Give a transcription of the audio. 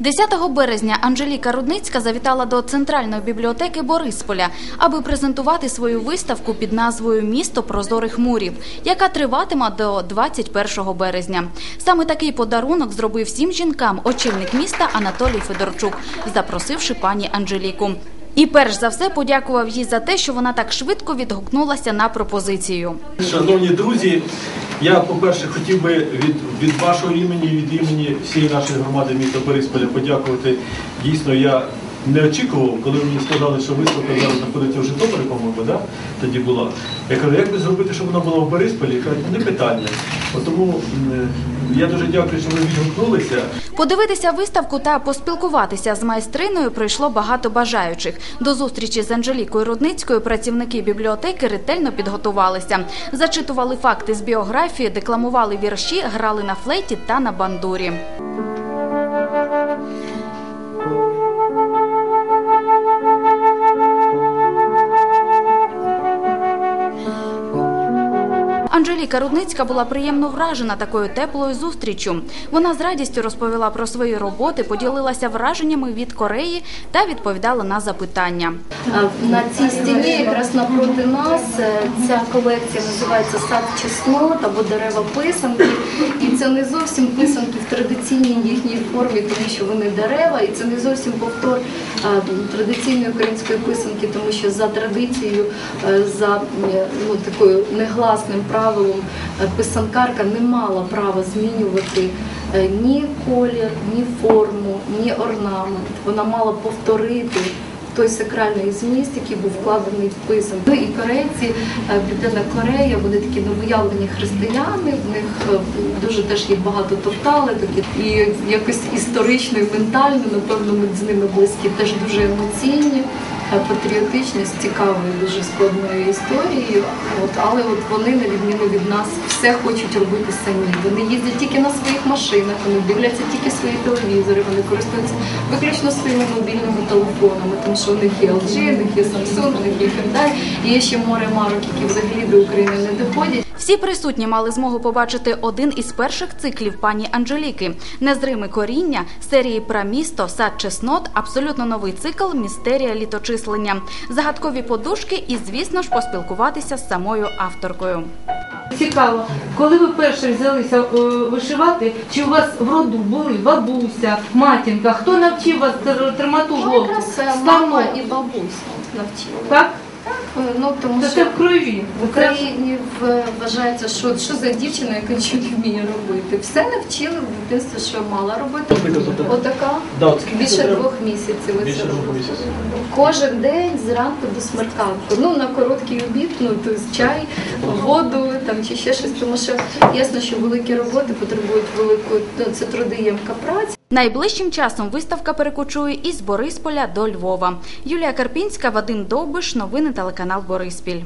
10 березня Анжеліка Рудницька завітала до центральної бібліотеки Борисполя, аби презентувати свою виставку під назвою Місто прозорих мурів, яка триватиме до 21 березня. Саме такий подарунок зробив всім жінкам очільник міста Анатолій Федорчук, запросивши пані Анжеліку. І перш за все подякував їй за те, що вона так швидко відгукнулася на пропозицію. Шановні друзі, я, по-перше, хотів би від, від вашого імені, від імені всієї нашої громади міста Борисполя подякувати. Дійсно, я не очікував, коли мені сказали, що виставка зараз знаходиться в Житомирі, по-моєму, да? тоді була. Я кажу, як би зробити, щоб вона була в Борисполі? Я кажу, не питання. От Тому я дуже дякую, що ви відгукнулися. Подивитися виставку та поспілкуватися з майстриною прийшло багато бажаючих. До зустрічі з Анжелікою Рудницькою працівники бібліотеки ретельно підготувалися. Зачитували факти з біографії, декламували вірші, грали на флейті та на бандурі. Анжеліка Рудницька була приємно вражена такою теплою зустріччю. Вона з радістю розповіла про свої роботи, поділилася враженнями від Кореї та відповідала на запитання. На цій стіні, якраз напроти нас, е, ця колекція називається Сад чеснот або дерева писанки. І це не зовсім писанки в традиційній їхній формі, тому що вони дерева, і це не зовсім повтор е, традиційної української писанки, тому що за традицією, е, за ну, такою негласним правилом, писанкарка не мала права змінювати е, ні колір, ні форму, ні орнамент. Вона мала повторити той сакральний зміст, який був вкладений в писанку. Ну і корейці, е, Південна Корея, вони такі новоявлені християни, в них е, дуже теж є багато топтали, такі і якось історично і ментально, напевно, ми з ними близькі, теж дуже емоційні. Е, Патріотичні з цікавою, дуже складною історією. От, але от вони, на відміну від нас, все хочуть робити самі. Вони їздять тільки на своїх машинах, вони дивляться тільки свої телевізори, вони користуються виключно своїми мобільними телефонами, тому що у них є LG, у них є Samsung, у них є Hyundai, і є ще море марок, які взагалі до України не доходять. Всі присутні мали змогу побачити один із перших циклів пані Анжеліки незриме коріння серії про місто, сад чеснот, абсолютно новий цикл Містерія літочислення, загадкові подушки і, звісно ж, поспілкуватися з самою авторкою. Цікаво, коли ви перше взялися е, вишивати, чи у вас в роду були бабуся, матінка? Хто навчив вас тр- тримати головку? е, Станок. мама і бабуся навчили. Так? Е, Ну, тому Це що це в крові. В Україні вважається, що, що за дівчина, яка нічого не вміє робити. Все навчили в дитинстві, що мала робити. Отака Да, от більше треба? двох місяців. Більше двох місяців. Кожен день зранку до смерканку. Ну на короткий обід, ну то есть чай, воду там чи ще щось. Тому що ясно, що великі роботи потребують великої ну, це трудоємка праця. Найближчим часом виставка перекочує із Борисполя до Львова. Юлія Карпінська, Вадим Довбиш, новини телеканал Бориспіль.